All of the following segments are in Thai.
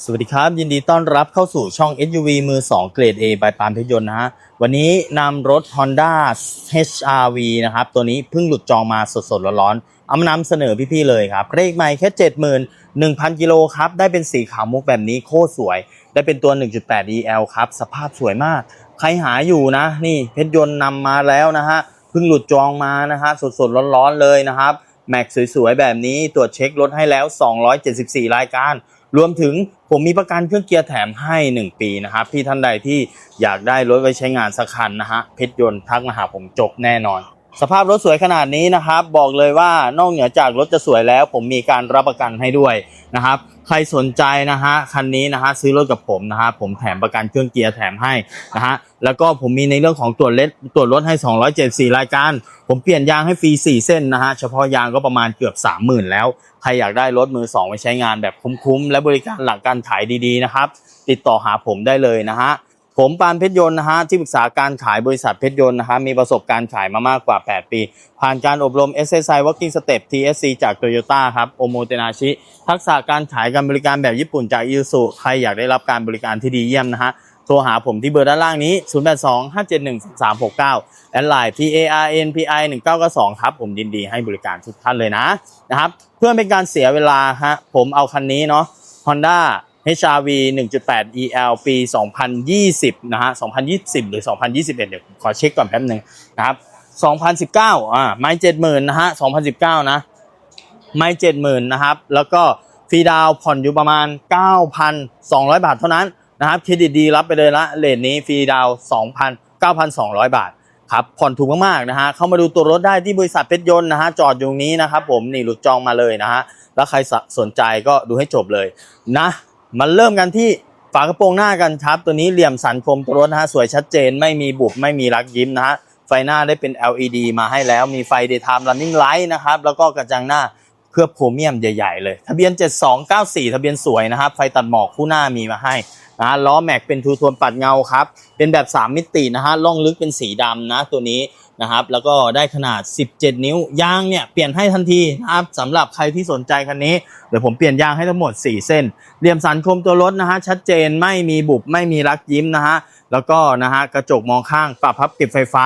สวัสดีครับ ยินดีต้อนรับเข้าสู่ช่อง SUV มือ 2 เกรด A บายปานเพชรยนต์นะฮะ วันนี้นำรถ Honda HRV นะครับ ตัวนี้เพิ่งหลุดจองมาสดๆร้อนๆเอามานำเสนอพี่ๆเลยครับเลขใหม่แค่ 71,000 กิโลครับ ได้เป็นสีขาวมุกแบบนี้โคตรสวย ได้เป็นตัว 1.8 EL ครับ สภาพสวยมาก ใครหาอยู่นะ นี่เพชรยนต์นำมาแล้วนะฮะเพิ่งหลุดจองมานะฮะสดๆร้อนๆเลยนะครับแม็กสวยๆแบบนี้ตรวจเช็ครถให้แล้ว 274 รายการ รวมถึงผมมีประกันเครื่องเกียร์แถมให้ 1 ปีนะครับพี่ท่านใดที่อยากได้รถไว้ใช้งานสักคันนะฮะเพชรยนต์ทักมาหาผมจบแน่นอน สภาพรถสวยขนาดนี้นะครับ บอกเลยว่านอกเหนือจากรถจะสวยแล้ว ผมมีการรับประกันให้ด้วยนะครับ ใครสนใจนะฮะคันนี้นะฮะซื้อรถกับผมนะฮะผมแถมประกันเครื่องเกียร์แถมให้นะฮะแล้วก็ผมมีในเรื่องของตรวจเลตรวจรถให้ 274 รายการ ผมเปลี่ยนยางให้ฟรี 4 เส้นนะฮะเฉพาะยางก็ประมาณเกือบ 30,000 แล้ว ใครอยากได้รถมือสองไปใช้งานแบบคุ้มๆ และบริการหลังการขายดีๆนะครับติดต่อหาผมได้เลยนะฮะ ผมปานเพชรยนต์นะฮะที่ปรึกษาการขายบริษัทเพชรยนต์นะฮะมีประสบการณ์ขายมามากกว่า 8 ปี ผ่านการอบรม SSI Working Step TSC จาก Toyota ครับโอโมเตนาชิ ทักษะการขายการบริการแบบญี่ปุ่นจากอิ s u ใครอยากได้รับการบริการที่ดีเยี่ยมนะฮะโทรหาผมที่เบอร์ด้านล่างนี้ 0825713369 แอดไลน์ PARNPI 1992ครับ ผมยินดีให้บริการทุกท่านเลยนะนะครับ เพื่อเป็นการเสียเวลาฮะผมเอาคันนี้เนาะ Honda HRV 1.8 EL ปี 2020 นะฮะ 2020 หรือ 2021 เดี๋ยวขอเช็คก่อนแป๊บหนึ่งนะครับ 2019 อ่า ไม่70,000 นะฮะ 2019 นะ ไม่70,000 นะครับ แล้วก็ฟรีดาวผ่อนอยู่ประมาณ 9,200 บาทเท่านั้นนะครับ เครดิตดีรับไปเลยละเลทนี้ฟรีดาว2,000 9,200 บาทครับผ่อนถูกมากๆนะฮะเข้ามาดูตัวรถได้ที่บริษัทเพชรยนต์นะฮะจอดอยู่ตรงนี้นะครับผมนี่หลุดจองมาเลยนะฮะแล้วใครสนใจก็ดูให้จบเลยนะ มันเริ่มกันที่ฝากระโปรงหน้ากันครับ ตัวนี้เหลี่ยมสันคมตัวรถนะฮะสวยชัดเจนไม่มีบุบไม่มีรักยิ้มนะฮะไฟหน้าได้เป็น LED มาให้แล้วมีไฟ daytime running light นะครับแล้วก็กระจังหน้าเคลือบโพรเมียมใหญ่ ๆ เลย ทะเบียน 7294 ทะเบียนสวยนะครับ ไฟตัดหมอกคู่หน้ามีมาให้ นะล้อแม็กเป็นทูโทนปัดเงาครับ เป็นแบบ 3 มิตินะฮะล่องลึกเป็นสีดำนะตัวนี้นะครับ แล้วก็ได้ขนาด 17 นิ้วยางเนี่ยเปลี่ยนให้ทันทีนะครับสำหรับใครที่สนใจคันนี้เดี๋ยวผมเปลี่ยนยางให้ทั้งหมด 4 เส้นเหลี่ยมสันคมตัวรถนะฮะชัดเจนไม่มีบุบไม่มีรักยิ้มนะฮะแล้วก็นะฮะกระจกมองข้างปรับพับเก็บไฟฟ้า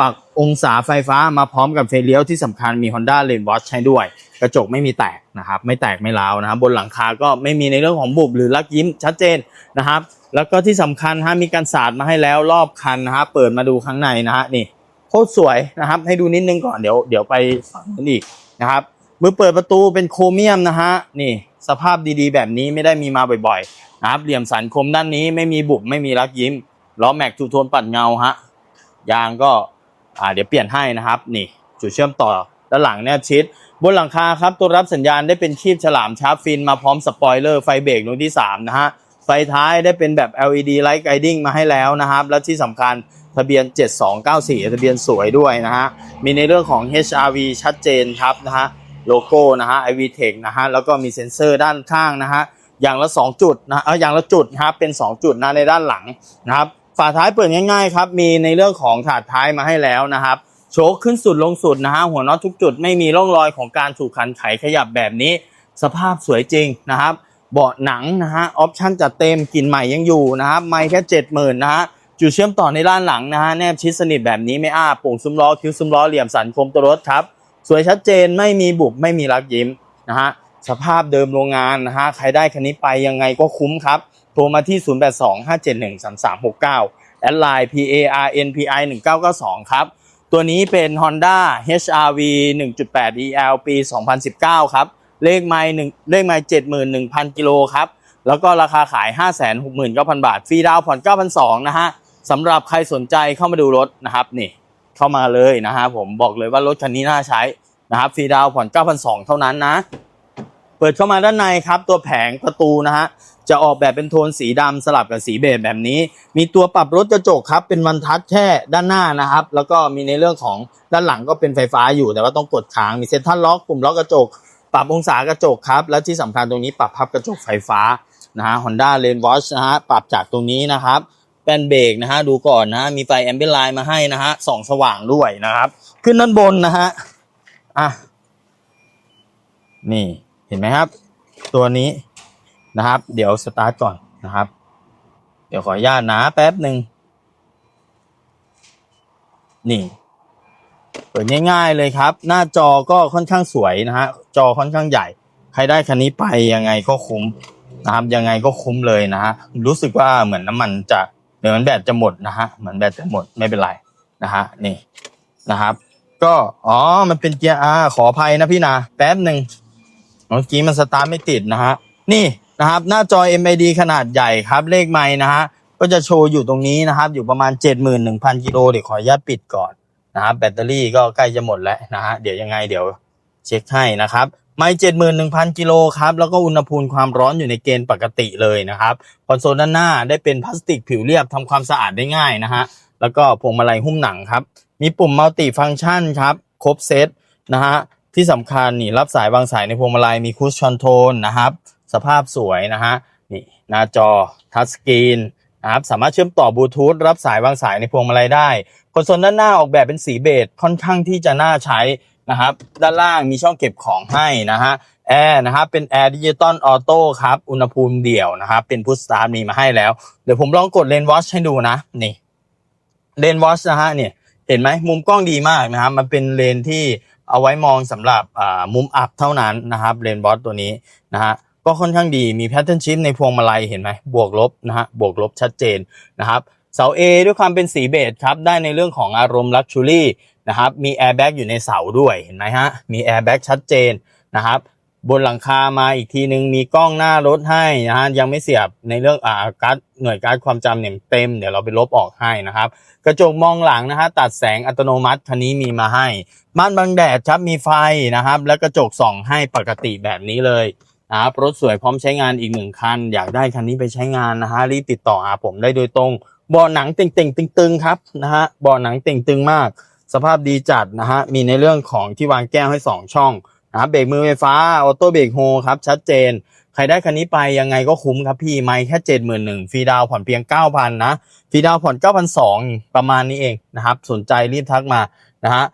ปรับองศาไฟฟ้ามาพร้อมกับไฟเลี้ยวที่สำคัญมี Honda Lane Watch ให้ด้วย กระจกไม่มีแตกนะครับ ไม่แตกไม่ร้าวนะครับ บนหลังคาก็ไม่มีในเรื่องของบุบหรือลักยิ้มชัดเจนนะครับ แล้วก็ที่สำคัญฮะมีการสาดมาให้แล้วรอบคันนะฮะเปิดมาดูข้างในนะฮะนี่โคตรสวยนะครับ ให้ดูนิดนึงก่อนเดี๋ยวเดี๋ยวไปฝั่งนู้นอีกนะครับมือเปิดประตูเป็นโครเมียมนะฮะนี่สภาพดีๆ แบบนี้ไม่ได้มีมาบ่อยๆนะครับเหลี่ยมสันคมด้านนี้ไม่มีบุบไม่มีรักยิ้มล้อแม็กทูโทนปัดเงาฮะยางก็ อ่าเดี๋ยวเปลี่ยนให้นะครับนี่จุดเชื่อมต่อด้านหลังแนบชิด บนหลังคาครับตัวรับสัญญาณได้เป็นคีบฉลามชาร์ปฟินมาพร้อมสปอยเลอร์ไฟเบรกดวงที่3นะฮะไฟท้ายได้เป็นแบบ LED Light Guiding มาให้แล้วนะครับ และที่สำคัญทะเบียน 7294 ทะเบียนสวยด้วยนะฮะมีในเรื่องของ HRV ชัดเจนครับนะฮะโลโก้นะฮะ iVTech นะฮะแล้วก็มีเซ็นเซอร์ด้านข้างนะฮะอย่างละ 2 จุดนะเอออย่างละจุดนะครับเป็น 2 จุดนะในด้านหลังนะครับ ฝาท้ายเปิดง่ายๆครับ มีในเรื่องของถาดท้ายมาให้แล้วนะครับ โชคขึ้นสุดลงสุดนะฮะหัวน็อตทุกจุดไม่มีร่องรอยของการถูกขันไขขยับแบบนี้ สภาพสวยจริงนะครับ เบาะหนังนะฮะออปชั่นจัดเต็มกลิ่นใหม่ยังอยู่นะครับไม่แค่เจ็ดหมื่นนะฮะจุดเชื่อมต่อในด้านหลังนะฮะแนบชิดสนิทแบบนี้ไม่อ้าโป่งซุ้มล้อคิ้วซุ้มล้อเหลี่ยมสันคมตัวรถครับสวยชัดเจนไม่มีบุบไม่มีรักยิ้มนะฮะสภาพเดิมโรงงานนะฮะใครได้คันนี้ไปยังไงก็คุ้มครับโทรมาที่ 0825713369 แอดไลน์ PARNPI 1992 ครับ ตัวนี้เป็น Honda HRV 1.8 EL ปี 2019 ครับ เลขไมล์หนึ่งเลขไมล์71,000 กิโลครับ แล้วก็ราคาขาย 569,000 บาท ฟรีดาวผ่อน 9,200 นะฮะสำหรับใครสนใจเข้ามาดูรถนะครับ นี่ เข้ามาเลยนะฮะผมบอกเลยว่ารถคันนี้น่าใช้นะครับ ฟรีดาวผ่อน 9,200 เท่านั้นนะ เปิดเข้ามาด้านในครับ ตัวแผงประตูนะฮะ จะออกแบบเป็นโทนสีดำสลับกับสีเบจแบบนี้ มีตัวปรับรถกระจกครับ เป็นวันทัชแค่ด้านหน้านะครับ แล้วก็มีในเรื่องของด้านหลังก็เป็นไฟฟ้าอยู่ แต่ว่าต้องกดค้าง มีเซ็นทรัลล็อกปุ่มล็อกกระจก ปรับองศากระจกครับ และที่สำคัญตรงนี้ปรับพับกระจกไฟฟ้านะฮะ Honda Lane Watch นะฮะ ปรับจากตรงนี้นะครับแป้นเบรกนะฮะ ดูก่อนนะฮะมีไฟแอมเบลไลน์มาให้นะฮะส่องสว่างด้วยนะครับ ขึ้นด้านบนนะฮะ อะ นี่ เห็นไหมครับ ตัวนี้ นะครับ เดี๋ยวสตาร์ทก่อนนะครับ เดี๋ยวขออนุญาตนะแป๊บหนึ่งนี่เปิดง่ายๆเลยครับ หน้าจอก็ค่อนข้างสวยนะฮะจอค่อนข้างใหญ่ ใครได้คันนี้ไปยังไงก็คุ้มนะครับยังไงก็คุ้มเลยนะฮะรู้สึกว่าเหมือนน้ำมันจะเหมือนแบตจะหมดนะฮะเหมือนแบตจะหมดไม่เป็นไรนะฮะนี่นะครับ ก็อ๋อมันเป็นเกียร์ R ขออภัยนะพี่นะแป๊บหนึ่งเมื่อกี้มันสตาร์ทไม่ติดนะฮะนี่ นะครับ หน้าจอ MID ขนาดใหญ่ครับ เลขไม้นะฮะ ก็จะโชว์อยู่ตรงนี้นะครับ อยู่ประมาณ 71,000กิโลเดี๋ยวขออนุญาตปิดก่อนนะครับ แบตเตอรี่ก็ใกล้จะหมดแล้วนะฮะ เดี๋ยวยังไงเดี๋ยวเช็คให้นะครับไม่เจ็ดหมื่นหนึ่งพันกิโลครับ แล้วก็อุณหภูมิความร้อนอยู่ในเกณฑ์ปกติเลยนะครับ คอนโซลด้านหน้าได้เป็นพลาสติกผิวเรียบทำความสะอาดได้ง่ายนะฮะ แล้วก็พวงมาลัยหุ้มหนังครับ มีปุ่มมัลติฟัง c t ชันครับ ครบเซตนะฮะ ที่สำคัญนี่รับสายวางสายในพวงมาลัยมีคูชชอนโทนนะครับ สภาพสวยนะฮะนี่หน้าจอทัชสกรีนนะครับสามารถเชื่อมต่อบลูทูธรับสายวางสายในพวงมาลัยได้คอนโซลด้านหน้าออกแบบเป็นสีเบจค่อนข้างที่จะน่าใช้นะครับด้านล่างมีช่องเก็บของให้นะฮะแอร์นะครับเป็นแอร์ดิจิตอลออโต้ครับ อุณหภูมิเดี่ยวนะครับเป็นพุทสตาร์มีมาให้แล้ว เดี๋ยวผมลองกดเลนวอชให้ดูนะ นี่เลนวอชนะฮะเนี่ยเห็นไหมมุมกล้องดีมากนะครับมันเป็นเลนที่เอาไว้มองสำหรับมุมอับเท่านั้นนะครับเลนวอชตัวนี้นะฮะ ก็ค่อนข้างดีมีแพทเทิร์นชิพในพวงมาลัยเห็นไหมบวกลบนะฮะบวกลบชัดเจนนะครับเสา A ด้วยความเป็นสีเบจครับได้ในเรื่องของอารมณ์ลักชูรี่นะครับมีแอร์แบ็กอยู่ในเสาด้วยเห็นไหมฮะมีแอร์แบ็กชัดเจนนะครับบนหลังคามาอีกทีนึงมีกล้องหน้ารถให้นะฮะยังไม่เสียบในเรื่องอ่าการ์ดหน่วยการ์ดความจำเนี่ยเต็ม เดี๋ยวเราไปลบออกให้นะครับ กระจกมองหลังนะฮะตัดแสงอัตโนมัติคันนี้มีมาให้ม่านบังแดดครับมีไฟนะครับ แล้วกระจกส่องให้ปกติแบบนี้เลย นะครับรถสวยพร้อมใช้งานอีกหนึ่งคัน อยากได้คันนี้ไปใช้งานนะฮะรีบติดต่อหาผมได้โดยตรงเบาะหนังเต่งๆตึงๆครับนะฮะเบาะหนังเต่งตึงมาก สภาพดีจัดนะฮะมีในเรื่องของที่วางแก้วให้ 2 ช่องนะครับเบรกมือไฟฟ้าออโต้เบรกโฮครับชัดเจน ใครได้คันนี้ไปยังไงก็คุ้มครับพี่ไม่แค่เจ็ดหมื่นหนึ่งฟรีดาวผ่อนเพียงเก้าพันนะฟรีดาวผ่อนเก้าพันสองประมาณนี้เองนะครับสนใจรีบทักมานะฮะ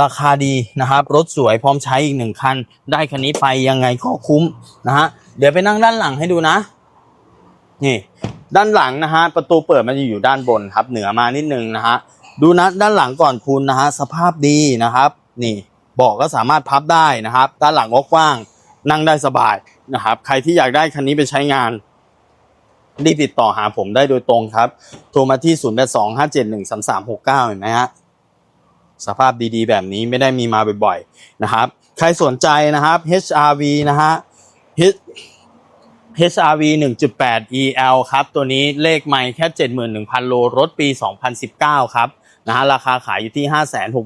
ราคาดีนะครับ รถสวยพร้อมใช้อีกหนึ่งคัน ได้คันนี้ไปยังไงก็คุ้มนะฮะเดี๋ยวไปนั่งด้านหลังให้ดูนะ นี่ ด้านหลังนะฮะประตูเปิดมันจะอยู่ด้านบนครับ เหนือมานิดนึงนะฮะดูนะด้านหลังก่อนคุณนะฮะสภาพดีนะครับ นี่เบาะก็สามารถพับได้นะครับ ด้านหลังก็กว้าง นั่งได้สบายนะครับ ใครที่อยากได้คันนี้ไปใช้งานรีบติดต่อหาผมได้โดยตรงครับ โทรมาที่ 0 8 2 5 7 1 3 3 6 9 เห็นไหมฮะ สภาพดีๆ แบบนี้ไม่ได้มีมาบ่อยๆนะครับ ใครสนใจนะครับ HRV นะฮะ H HRV 1.8 EL ครับ ตัวนี้เลขไม่แค่ 71,000 โลรถปี 2019 ครับนะฮะราคาขายอยู่ที่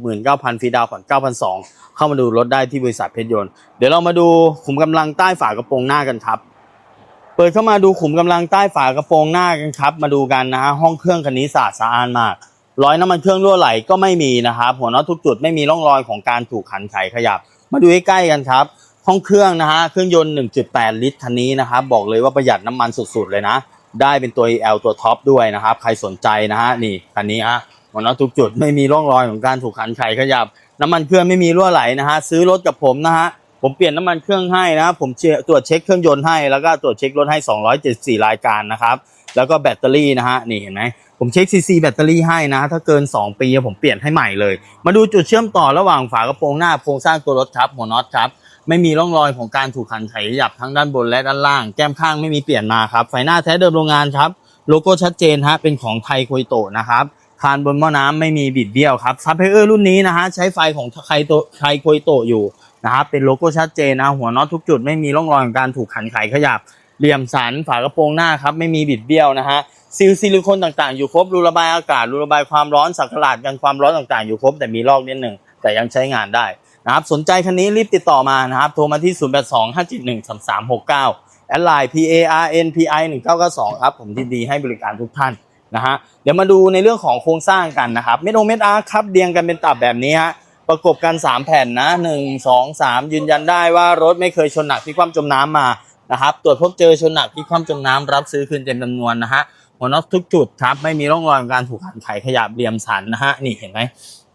569,000ฟรีดาวน์ผ่อน9,200 เข้ามาดูรถได้ที่บริษัทเพชรยนต์ เดี๋ยวเรามาดูขุมกำลังใต้ฝากระโปรงหน้ากันครับ เปิดเข้ามาดูขุมกำลังใต้ฝากระโปรงหน้ากันครับ มาดูกันนะฮะห้องเครื่องคันนี้สะอาดสะอานมาก รอยน้ำมันเครื่องรั่วไหลก็ไม่มีนะครับ หัวน็อตทุกจุดไม่มีร่องรอยของการถูกขันไขขยับ มาดูใกล้ๆกันครับห้องเครื่องนะฮะเครื่องยนต์ 1.8 ลิตรคันนี้นะครับบอกเลยว่าประหยัดน้ำมันสุดๆเลยนะ ได้เป็นตัว EL ตัวท็อปด้วยนะครับ ใครสนใจนะฮะนี่คันนี้ฮะหัวน็อตทุกจุดไม่มีร่องรอยของการถูกขันไขขยับ น้ำมันเครื่องไม่มีรั่วไหลนะฮะซื้อรถกับผมนะฮะผมเปลี่ยนน้ำมันเครื่องให้นะผมตรวจเช็คเครื่องยนต์ให้แล้วก็ตรวจเช็ครถให้ 274 รายการนะครับ แล้วก็แบตเตอรี่นะฮะนี่เห็นไหม ผมเช็คซีซีแบตเตอรี่ให้นะ ถ้าเกิน 2 ปีผมเปลี่ยนให้ใหม่เลย มาดูจุดเชื่อมต่อระหว่างฝากระโปรงหน้าโครงสร้างตัวรถครับหัวน็อตครับไม่มีร่องรอยของการถูกขันไขยับทั้งด้านบนและด้านล่าง แก้มข้างไม่มีเปลี่ยนมาครับ ไฟหน้าแท้เดิมโรงงานครับ โลโก้ชัดเจนฮะเป็นของไทยโคยโตะนะครับคานบนหม้อน้ำไม่มีบิดเบี้ยวครับซับเพเออร์รุ่นนี้นะฮะใช้ไฟของไทยโตไทยโคยโตะอยู่นะครับเป็นโลโก้ชัดเจนนะหัวน็อตทุกจุดไม่มีร่องรอยของการถูกขันไขขยับเหลี่ยมสันฝากระโปรงหน้าครับไม่มีบิดเบี้ยวนะฮะ ซีลซิลิโคนต่างๆ อยู่ครบรูระบายอากาศรูระบายความร้อนสักหลาดกันความร้อนต่างๆ อยู่ครบแต่มีลอกนิดหนึ่งแต่ยังใช้งานได้นะครับสนใจคันนี้รีบติดต่อมานะครับโทรมาที่ 0 8 2 5 7 1 3 3 6 9แอดไลน์ P A R N P I 1992ครับผมยินดีให้บริการทุกท่านนะฮะเดี๋ยวมาดูในเรื่องของโครงสร้างกันนะครับเม็ดโอเม็ดอาร์ครับเรียงกันเป็นตับแบบนี้ฮะประกบกัน 3 แผ่นนะ 1 2 3 ยืนยันได้ว่ารถไม่เคยชนหนักที่ความจมน้ำมานะครับตรวจพบเจอชนหนักที่ความจมน้ำรับซื้อคืนเต็มจำนวนนะฮะ หัวน็อตทุกจุดครับ ไม่มีร่องรอยของการถูกขันไขขยับเหลี่ยมสันนะฮะนี่เห็นไหม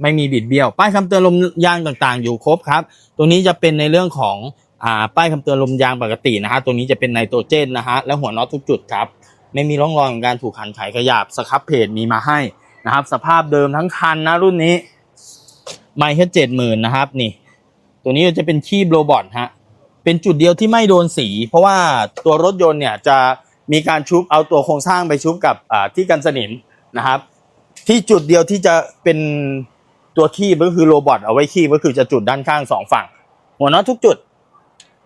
ไม่มีบิดเบี้ยว ป้ายคำเตือนลมยางต่างๆ อยู่ครบครับตรงนี้จะเป็นในเรื่องของอ่าป้ายคำเตือนลมยางปกตินะฮะตรงนี้จะเป็นไนโตรเจนนะฮะและหัวน็อตทุกจุดครับ ไม่มีร่องรอยของการถูกขันไขขยับสครับเพจมีมาให้นะครับ สภาพเดิมทั้งคันนะรุ่นนี้ไม่แค่เจ็ดหมื่นนะครับนี่ ตัวนี้จะเป็นคีบโรบอทฮะเป็นจุดเดียวที่ไม่โดนสี เพราะว่าตัวรถยนต์เนี่ยจะ มีการชุบเอาตัวโครงสร้างไปชุบกับที่กันสนิมนะครับ ที่จุดเดียวที่จะเป็นตัวคีบก็คือโรบอทเอาไว้คีบก็คือจะจุดด้านข้างสองฝั่ง หัวน็อตทุกจุด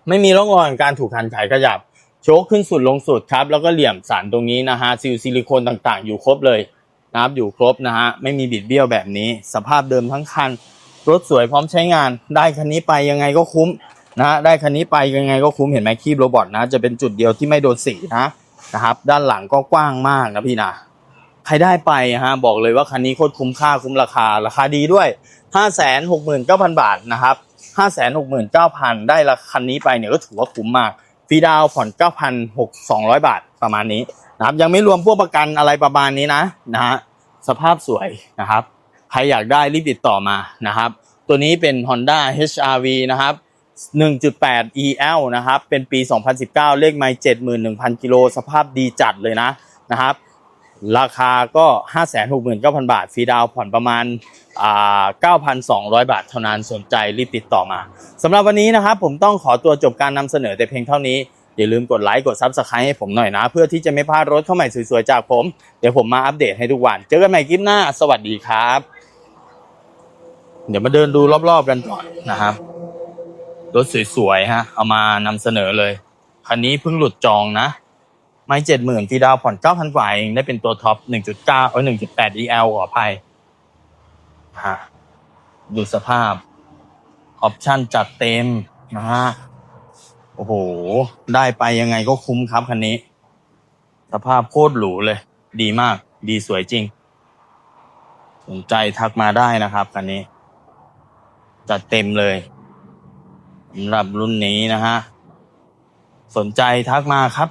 ไม่มีร่องรอยของการถูกคันไขขยับ โชคขึ้นสุดลงสุดครับ แล้วก็เหลี่ยมสันตรงนี้นะฮะซิลซิลิโคนต่างๆ อยู่ครบเลยนะครับอยู่ครบนะฮะไม่มีบิดเบี้ยวแบบนี้ สภาพเดิมทั้งคัน รถสวยพร้อมใช้งาน ได้คันนี้ไปยังไงก็คุ้มนะฮะได้คันนี้ไปยังไงก็คุ้มเห็นไหมคีบโรบอทนะ จะเป็นจุดเดียวที่ไม่โดนสีนะ นะครับ ด้านหลังก็กว้างมากนะพี่นะใครได้ไปฮะบอกเลยว่าคันนี้โคตรคุ้มค่าคุ้มราคา ราคาดีด้วย 5 6 9 0 0 0 บาทนะครับ 5 6 9 0 0 0 ได้ละคันนี้ไปเนี่ยก็ถือว่าคุ้มมากฟรีดาวน์ผ่อน 9,600 บาทประมาณนี้นะครับยังไม่รวมพวกประกันอะไรประมาณนี้นะนะฮะสภาพสวยนะครับ ใครอยากได้รีบติดต่อมานะครับ ตัวนี้เป็น Honda HRV นะครับ 1.8 EL นะครับ เป็นปี 2019 เลขไมล์71,000 กิโล สภาพดีจัดเลยนะนะครับ ราคาก็ 569,000 บาท ฟรีดาวน์ผ่อนประมาณ 9,200 บาท เท่านั้น สนใจรีบติดต่อมาสำหรับวันนี้นะครับ ผมต้องขอตัวจบการนำเสนอแต่เพียงเท่านี้ อย่าลืมกดไลค์ กด Subscribe ให้ผมหน่อยนะ เพื่อที่จะไม่พลาดรถเข้าใหม่สวยๆ จากผม เดี๋ยวผมมาอัปเดตให้ทุกวัน เจอกันใหม่คลิปหน้า สวัสดีครับ เดี๋ยวมาเดินดูรอบๆกันก่อนนะครับ รถสวยๆฮะ เอามานำเสนอเลย คันนี้เพิ่งหลุดจองนะ ไม่เจ็ดหมื่นฟีดาวผ่อนเก้าพันกว่าเองได้เป็นตัวท็อปหนึ่งจุดเก้าเออหนึ่งจุดแปด EL ขออภัยฮะดูสภาพ ออปชั่นจัดเต็มนะฮะโอ้โห ได้ไปยังไงก็คุ้มครับคันนี้ สภาพโคตรหรูเลย ดีมาก ดีสวยจริง สนใจทักมาได้นะครับคันนี้ จัดเต็มเลย สำหรับรุ่นนี้นะฮะ สนใจทักมาครับ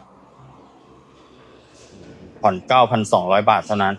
ผ่อน 9,200 บาทเท่านั้น